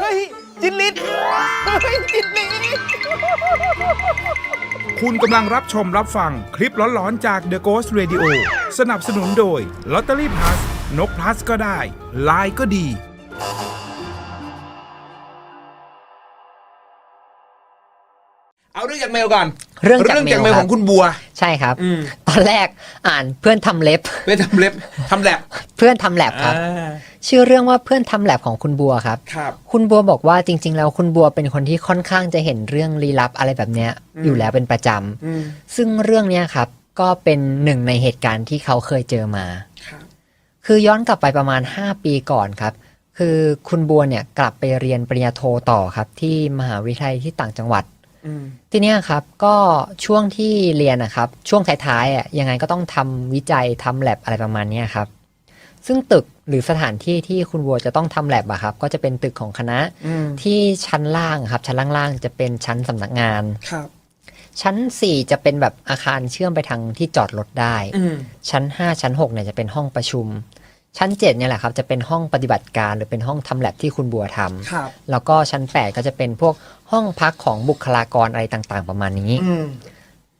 เฮ้ย จินลิศเฮ้ย จินลิศคุณกำลังรับชมรับฟังคลิปหลอนๆจาก The Ghost Radio สนับสนุนโดย Lottery Plus นก plus ก็ได้ ลายก็ดี จากเมลก่อนเรื่องจากเมลเมลครับของคุณบัว ใช่ครับ อืมตอนแรกอ่านเพื่อนทำเล็บไปทำเล็บทำแลบเพื่อนทำแลบครับ อ่าชื่อเรื่องว่าเพื่อนทำแลบของคุณบัวครับ ครับ คุณบัวบอกว่าจริง ๆ แล้วคุณบัวเป็นคนที่ค่อนข้างจะเห็นเรื่องลี้ลับอะไรแบบเนี้ยอืม อยู่แล้วเป็นประจำอืมซึ่งเรื่องเนี้ยครับก็เป็นหนึ่งในเหตุการณ์ที่เขาเคยเจอมา ครับคือย้อนกลับไปประมาณ 5 ปีก่อนครับ คือคุณบัวเนี่ยกลับไปเรียนปริญญาโทต่อครับที่มหาวิทยาลัยที่ต่างจังหวัดอืม ทีเนี้ยครับก็ช่วงที่เรียนนะครับ ช่วงท้ายๆอะยังไงก็ต้องทำวิจัยทำแลบอะไรประมาณเนี้ยครับ ซึ่งตึกหรือสถานที่ที่คุณบัวจะต้องทำแลบอะครับ ก็จะเป็นตึกของคณะอืมที่ชั้นล่างครับชั้นล่างๆ จะเป็นชั้นสำนักงาน ครับ ชั้น 4 จะเป็นแบบอาคารเชื่อมไปทางที่จอดรถได้ อืมชั้น 5 ชั้น6เนี่ยจะเป็นห้องประชุม ชั้น 7เนี่ยแหละครับจะเป็นห้องปฏิบัติการหรือเป็นห้องทำแลบที่คุณบัวทำครับแล้วก็ชั้น 8 ก็จะเป็นพวกห้องพักของบุคลากรอะไรต่างๆ ประมาณนี้ อืม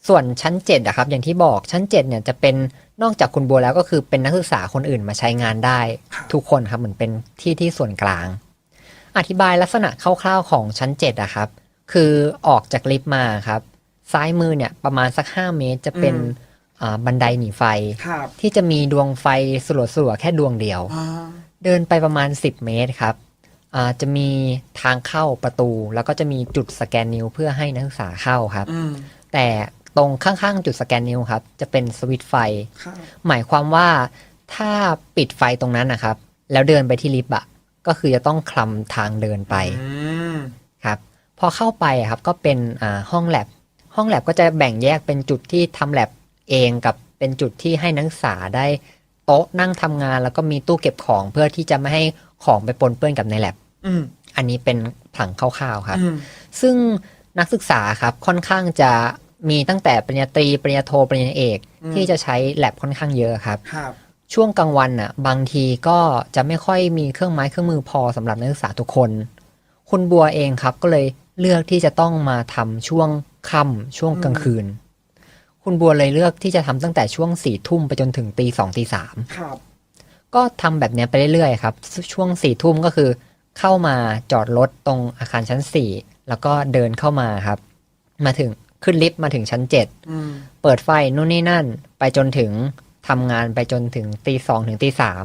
ส่วนชั้น7อะครับอย่างที่บอกชั้น7เนี่ยจะเป็นนอกจากคุณบัวแล้วก็คือเป็นนักศึกษาคนอื่นมาใช้งานได้ ครับ ทุกคนครับเหมือนเป็นที่ที่ส่วนกลาง อธิบายลักษณะคร่าวๆของชั้น7อะครับคือออกจากลิฟต์มาครับ ซ้ายมือเนี่ยประมาณสัก 5 เมตรจะเป็นอ่า บันไดหนีไฟครับที่จะมีดวงไฟสลัวๆแค่ดวงเดียวอ่าเดินไปประมาณ 10 เมตรครับอ่าจะมีทางเข้าประตู แล้วก็จะมีจุดสแกนนิ้วเพื่อให้นักศึกษาเข้าครับอืมแต่ตรงข้างๆ จุดสแกนนิ้วครับ จะเป็นสวิตช์ไฟครับหมายความว่าถ้าปิดไฟตรงนั้นนะครับ แล้วเดินไปที่ลิฟต์อะก็คือจะต้องคลำทางเดินไปอืมครับพอเข้าไปอะครับก็เป็นอ่าห้องแลบห้องแลบก็จะแบ่งแยกเป็นจุดที่ทำแลบ เองกับเป็นจุดที่ให้นักศึกษาได้โต๊ะนั่งทำงาน แล้วก็มีตู้เก็บของเพื่อที่จะไม่ให้ของไปปนเปื้อนกับในแลบอืมอันนี้เป็นผังคร่าวๆครับอืมซึ่งนักศึกษาครับค่อนข้างจะมีตั้งแต่ปริญญาตรีปริญญาโทปริญญาเอกอืมที่จะใช้แลบค่อนข้างเยอะครับครับช่วงกลางวันน่ะ บางทีก็จะไม่ค่อยมีเครื่องไม้เครื่องมือพอสำหรับนักศึกษาทุกคน คุณบัวเองครับก็เลยเลือกที่จะต้องมาทำช่วงค่ำช่วงกลางคืน คุณบัวเลยเลือกที่จะทำตั้งแต่ช่วงสี่ทุ่มไปจนถึงตีสองตีสามครับ ก็ทำแบบเนี้ยไปเรื่อยๆครับ ช่วงสี่ทุ่มก็คือ เข้ามาจอดรถตรงอาคารชั้นสี่แล้วก็เดินเข้ามาครับ มาถึงขึ้นลิฟต์มาถึงชั้นเจ็ดอืมเปิดไฟนู่นนี่นั่น ไปจนถึงทำงานไปจนถึงตีสองถึงตีสาม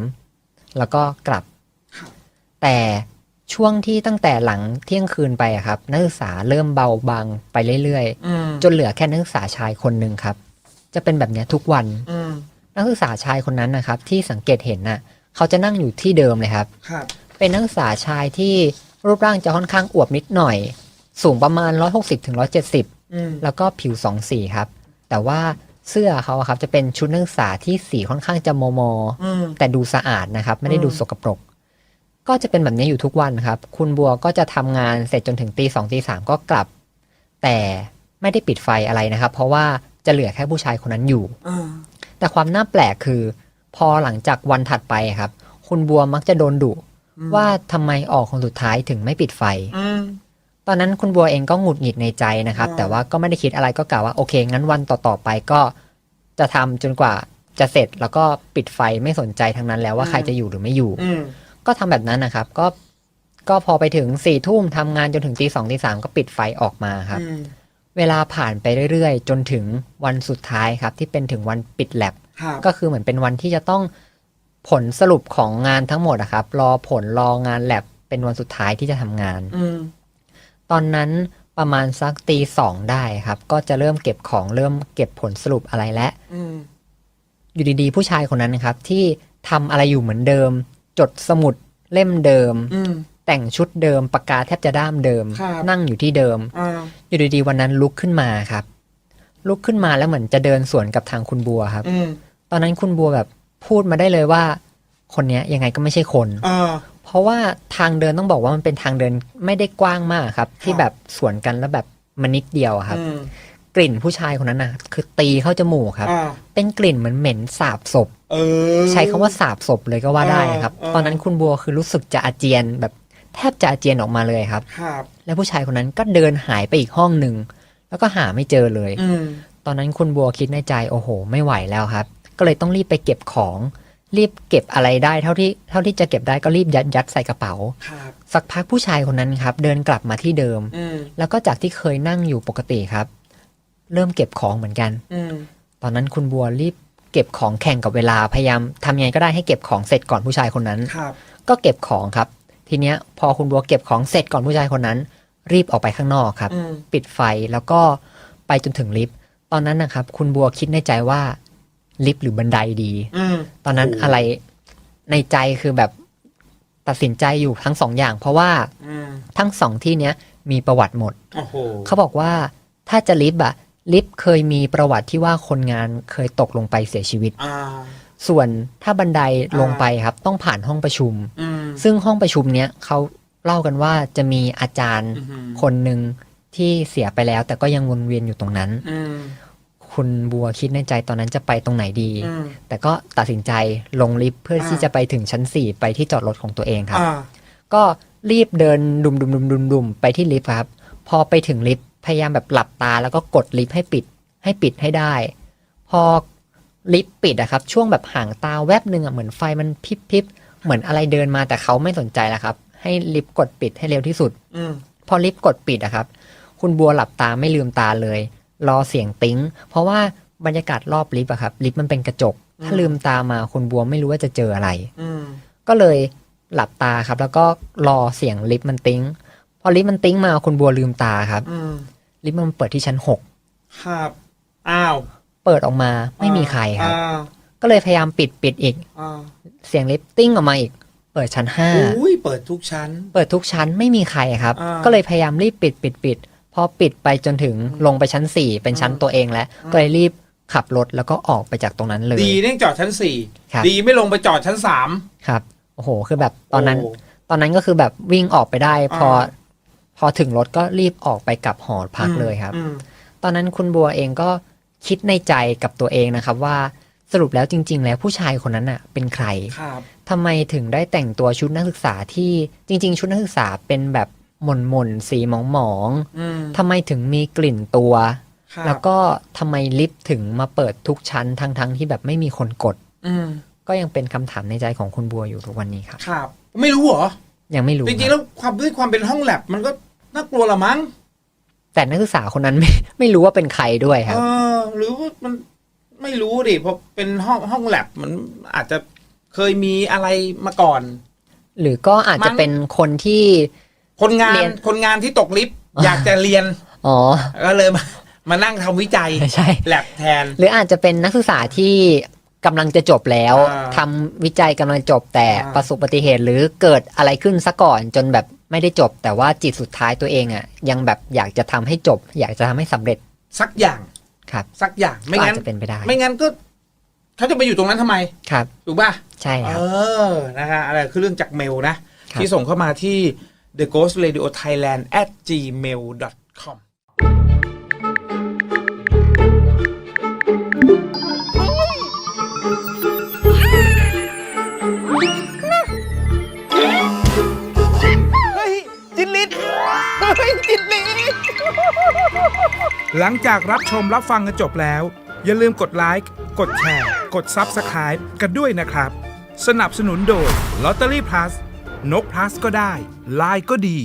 แล้วก็กลับครับแต่ ช่วงที่ตั้งแต่หลังเที่ยงคืนไปอะครับ นักศึกษาเริ่มเบาบางไปเรื่อยอืมๆจนเหลือแค่นักศึกษาชายคนหนึ่งครับ จะเป็นแบบเนี้ยทุกวันอืมนักศึกษาชายคนนั้นนะครับ ที่สังเกตเห็นน่ะ เขาจะนั่งอยู่ที่เดิมเลยครับครับเป็นนักศึกษาชายที่รูปร่างจะค่อนข้างอวบนิดหน่อย สูงประมาณ160ถึง170อืมแล้วก็ผิวสองสีครับ แต่ว่าเสื้อเขาอะครับจะเป็นชุดนักศึกษาที่สีค่อนข้างจะโมโมอืมแต่ดูสะอาดนะครับ ไม่ได้ดูอืมสกปรก ก็จะเป็นแบบนี้อยู่ทุกวันครับ คุณบัวก็จะทำงานเสร็จจนถึงตีสองตีสามก็กลับ แต่ไม่ได้ปิดไฟอะไรนะครับ เพราะว่าจะเหลือแค่ผู้ชายคนนั้นอยู่อ่าแต่ความน่าแปลกคือ พอหลังจากวันถัดไปครับ คุณบัวมักจะโดนดุว่าทำไมออกคนสุดท้ายถึงไม่ปิดไฟอืมตอนนั้นคุณบัวเองก็หงุดหงิดในใจนะครับอ่าแต่ว่าก็ไม่ได้คิดอะไรก็กล่าวว่าโอเค งั้นวันต่อๆไปก็จะทำจนกว่าจะเสร็จแล้วก็ปิดไฟไม่สนใจทั้งนั้นแล้วว่าใครจะอยู่หรือไม่อยู่อืม ก็ทำแบบนั้นนะครับ ก็ก็พอไปถึงสี่ทุ่มทำงานจนถึงตีสองตีสามก็ปิดไฟออกมาครับอืมเวลาผ่านไปเรื่อยๆ จนถึงวันสุดท้ายครับ ที่เป็นถึงวันปิดแลบครับก็คือเหมือนเป็นวันที่จะต้องผลสรุปของงานทั้งหมดอะครับ รอผลรองานแลบเป็นวันสุดท้ายที่จะทำงานอืมตอนนั้นประมาณสักตีสองได้ครับ ก็จะเริ่มเก็บของเริ่มเก็บผลสรุปอะไรและอืมอยู่ดีๆ ผู้ชายคนนั้นนะครับ ที่ทำอะไรอยู่เหมือนเดิม จดสมุดเล่มเดิม อืม แต่งชุดเดิมปากกาแทบจะด้ามเดิม ครับ นั่งอยู่ที่เดิม อ่าอยู่ดีๆวันนั้นลุกขึ้นมาครับ ลุกขึ้นมาแล้วเหมือนจะเดินสวนกับทางคุณบัวครับ อืมตอนนั้นคุณบัวแบบพูดมาได้เลยว่า คนเนี้ยยังไงก็ไม่ใช่คน อ่า เพราะว่าทางเดินต้องบอกว่ามันเป็นทางเดินไม่ได้กว้างมากครับ ที่แบบสวนกันแล้วแบบมันนิดเดียวอะครับ อืม กลิ่นผู้ชายคนนั้นน่ะคือตีเข้าจมูกครับ อ่าเป็นกลิ่นเหมือนเหม็นสาบศพ เออ ใช้คำว่าสาบศพเลยก็ว่าได้ครับเออเออตอนนั้นคุณบัวคือรู้สึกจะอาเจียนแบบแทบจะอาเจียนออกมาเลยครับ ครับแล้วผู้ชายคนนั้นก็เดินหายไปอีกห้องหนึ่งแล้วก็หาไม่เจอเลย อืมตอนนั้นคุณบัวคิดในใจโอ้โห ไม่ไหวแล้วครับ ก็เลยต้องรีบไปเก็บของ รีบเก็บอะไรได้เท่าที่เท่าที่จะเก็บได้ก็รีบยัดยัดใส่กระเป๋า ครับ สักพักผู้ชายคนนั้นครับ เดินกลับมาที่เดิม อืมแล้วก็จากที่เคยนั่งอยู่ปกติครับ เริ่มเก็บของเหมือนกันอืมตอนนั้นคุณบัวรีบเก็บของแข่งกับเวลาพยายามทำยังไงก็ได้ให้เก็บของเสร็จก่อนผู้ชายคนนั้นครับก็เก็บของครับ ทีเนี้ยพอคุณบัวเก็บของเสร็จก่อนผู้ชายคนนั้น รีบออกไปข้างนอกครับอืมปิดไฟแล้วก็ไปจนถึงลิฟต์ตอนนั้นนะครับ คุณบัวคิดในใจว่าลิฟต์หรือบันไดดีอืมตอนนั้นโอ้อะไรในใจคือแบบตัดสินใจอยู่ทั้งสองอย่าง เพราะว่าอืมทั้งสองที่เนี้ยมีประวัติหมดโอ้โหเขาบอกว่าถ้าจะลิฟต์อะ ลิฟต์เคยมีประวัติที่ว่าคนงานเคยตกลงไปเสียชีวิต อ่า ส่วนถ้าบันไดลงอ่าไปครับต้องผ่านห้องประชุม อืม ซึ่งห้องประชุมเนี้ยเขาเล่ากันว่าจะมีอาจารย์อือหือ คนหนึ่งที่เสียไปแล้ว แต่ก็ยังวนเวียนอยู่ตรงนั้น อืมคุณบัวคิดในใจตอนนั้นจะไปตรงไหนดี อืม แต่ก็ตัดสินใจลงลิฟต์เพื่อที่อ่า จะไปถึงชั้น 4 ไปที่จอดรถของตัวเองครับ อ่า ก็รีบเดินดุมดุมดุมดุมดุมไปที่ลิฟต์ครับ พอไปถึงลิฟต์ พยายามแบบหลับตาแล้วก็กดลิฟต์ให้ปิดให้ปิดให้ได้ พอลิฟต์ปิดอะครับ ช่วงแบบห่างตาแวบหนึ่งอะเหมือนไฟมันพริบพริบเหมือนอะไรเดินมาแต่เขาไม่สนใจแล้วครับ ให้ลิฟต์กดปิดให้เร็วที่สุดอืมพอลิฟต์กดปิดอะครับ คุณบัวหลับตาไม่ลืมตาเลย รอเสียงติ้ง เพราะว่าบรรยากาศรอบลิฟต์อะครับ ลิฟต์มันเป็นกระจก ถ้าลืมตามาคุณบัวไม่รู้ว่าจะเจออะไรอืมก็เลยหลับตาครับ แล้วก็รอเสียงลิฟต์มันติ้ง พอลิฟต์มันติ้งมาคุณบัวลืมตาครับอืม ลิฟต์มันเปิดที่ชั้นหกครับอ้าวเปิดออกมาไม่มีใครครับอ่าก็เลยพยายามปิดปิดอีกอ่าเสียงลิฟต์ติ้งออกมาอีก เปิดชั้นห้าอุ้ยเปิดทุกชั้น เปิดทุกชั้นไม่มีใครครับอ่าก็เลยพยายามรีบปิดปิดปิดพอปิดไปจนถึงลงไปชั้นสี่เป็นชั้นตัวเองแล้วก็เลยรีบขับรถแล้วก็ออกไปจากตรงนั้นเลย ดีเนี่ยจอดชั้นสี่ครับดีไม่ลงไปจอดชั้นสามครับโอ้โห คือแบบตอนนั้นโตอนนั้นก็คือแบบวิ่งออกไปได้ พออ่า พอถึงรถก็รีบออกไปกลับหอพักเลยครับอืมตอนนั้นคุณบัวเองก็คิดในใจกับตัวเองนะครับว่าสรุปแล้วจริง ๆ แล้วผู้ชายคนนั้นน่ะเป็นใครครับทำไมถึงได้แต่งตัวชุดนักศึกษาที่จริง ๆ ชุดนักศึกษาเป็นแบบหม่นหม่นๆสีหมองหมองๆอืมทำไมถึงมีกลิ่นตัวครับแล้วก็ทำไมลิฟต์ถึงมาเปิดทุกชั้นทั้งๆที่แบบไม่มีคนกดอืมก็ยังเป็นคำถามในใจของคุณบัวอยู่ทุกวันนี้ครับ ครับ ไม่รู้เหรอ ยังไม่รู้จริงๆคแล้รับวความด้วยความเป็นห้องแลบมันก็น่ากลัวละมั้ง แต่นักศึกษาคนนั้นไม่ไม่รู้ว่าเป็นใครด้วยคเอรับอหรือว่ามันไม่รู้ดิเพราะเป็นห้องห้องแลบมันอาจจะเคยมีอะไรมาก่อน หรือก็อาจจะมั้งเป็นคนที่ คนงาเรีนยนคนงานที่ตกลิฟต์อยากจะเรียน อ๋อ ก็เลยมามานั่งทำวิจัยใช่แลบแทน หรืออาจจะเป็นนักศึกษาที่ กำลังจะจบแล้ว อ่าทำวิจัยกำลังจบแต่อ่า ประสบอุบัติเหตุหรือเกิดอะไรขึ้นซะก่อนจนแบบไม่ได้จบ แต่ว่าจิตสุดท้ายตัวเองอะ ยังแบบอยากจะทำให้จบ อยากจะทำให้สำเร็จสักอย่างครับ สักอย่างไม่ก็อางั้จน จะเป็นไปได้ไม่งั้นก็เขาจะไปอยู่ตรงนั้นทำไม ครับ ถูกป่ะ ใช่ครับเออนะฮะอะไรคือเรื่องจากเมลนะ ครับ ที่ส่งเข้ามาที่ the ghost radio thailand at gmail com ยจินลิศหลังจากรับชมรับฟังกันจบแล้ว อย่าลืมกดไลค์ กดแชร์ กด Subscribe กันด้วยนะครับ สนับสนุนโดย Lottery Plus นก plus ก็ได้ลายก็ดี